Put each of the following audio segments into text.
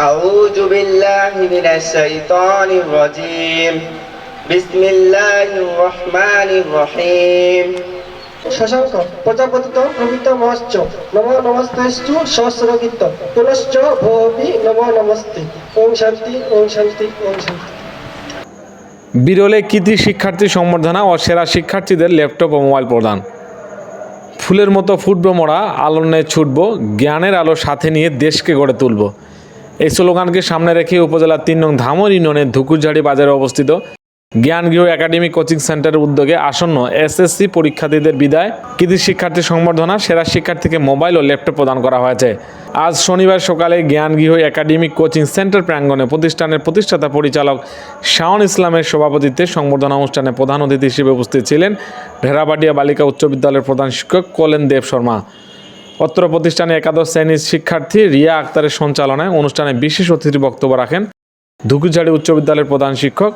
أعوذ بالله من الشيطان الرجيم بسم الله الرحمن الرحيم শশাঙ্ক প্রজাপতিত প্রভৃত মহশ্চ নম নমস্তেস্তু সহস্রগীত পুনশ্চ ভবি নম নমস্তে ওম শান্তি ওম শান্তি ওম শান্তি বিরলে কৃতি শিক্ষার্থী সম্বর্ধনা ও সেরা শিক্ষার্থীদের ল্যাপটপ ও মোবাইল প্রদান ফুলের মতো ফুটবো মোড়া আলোনে ছুটব জ্ঞানের আলো সাথে নিয়ে দেশকে গড়ে তুলব এই স্লোগানকে সামনে রেখে উপজেলার তিন নং ধামর ইউনিয়নের ধুকুরঝাড়ি বাজারে অবস্থিত জ্ঞানগৃহ একাডেমি কোচিং সেন্টারের উদ্যোগে আসন্ন এসএসসি পরীক্ষার্থীদের বিদায়। কৃতি শিক্ষার্থী সংবর্ধনা, সেরা শিক্ষার্থীকে মোবাইল ও ল্যাপটপ প্রদান করা হয়েছে। আজ শনিবার সকালে জ্ঞানগৃহ একাডেমিক কোচিং সেন্টার প্রাঙ্গণে প্রতিষ্ঠানের প্রতিষ্ঠাতা পরিচালক শাওন ইসলামের সভাপতিত্বে সংবর্ধনা অনুষ্ঠানে প্রধান অতিথি হিসেবে উপস্থিত ছিলেন ভেড়াবাটিয়া বালিকা উচ্চ বিদ্যালয়ের প্রধান শিক্ষক কলেন দেব শর্মা। অত্র প্রতিষ্ঠানে একাদশ শ্রেণির শিক্ষার্থী রিয়া আক্তারের সঞ্চালনায় অনুষ্ঠানে বিশেষ অতিথি বক্তব্য রাখেন ধুকুরঝাড়ি উচ্চ বিদ্যালয়ের প্রধান শিক্ষক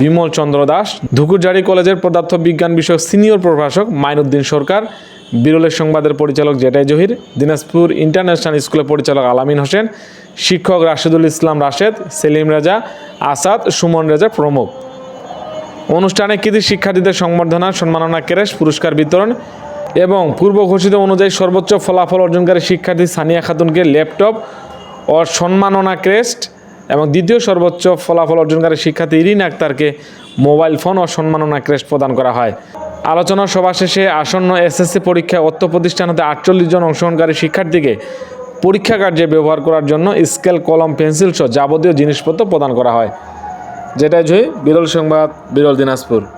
বিমল চন্দ্র দাস, ধুকুরঝাড়ি কলেজের পদার্থ বিজ্ঞান বিষয়ক সিনিয়র প্রভাষক মাইনুদ্দিন সরকার, বিরলের সংবাদের পরিচালক জেটাই জহির, দিনাজপুর ইন্টারন্যাশনাল স্কুলের পরিচালক আলামিন হোসেন, শিক্ষক রাশেদুল ইসলাম রাশেদ, সেলিম রাজা, আসাদ সুমন রাজা প্রমুখ। অনুষ্ঠানে কৃতি শিক্ষার্থীদের সংবর্ধনা, সম্মাননা, ক্রেশ পুরস্কার বিতরণ এবং পূর্ব ঘোষিত অনুযায়ী সর্বোচ্চ ফলাফল অর্জনকারী শিক্ষার্থী সানিয়া খাতুনকে ল্যাপটপ ও সম্মাননা ক্রেস্ট এবং দ্বিতীয় সর্বোচ্চ ফলাফল অর্জনকারী শিক্ষার্থী ইরিন আক্তারকে মোবাইল ফোন ও সম্মাননা ক্রেস্ট প্রদান করা হয়। আলোচনা সভা শেষে আসন্ন এসএসসি পরীক্ষায় অর্থ প্রতিষ্ঠান হতে আটচল্লিশ জন অংশগ্রহণকারী শিক্ষার্থীকে পরীক্ষা কার্যে ব্যবহার করার জন্য স্কেল, কলম, পেন্সিল সহ যাবতীয় জিনিসপত্র প্রদান করা হয়। যেটাই জয়ী বিরল সংবাদ, বিরল দিনাজপুর।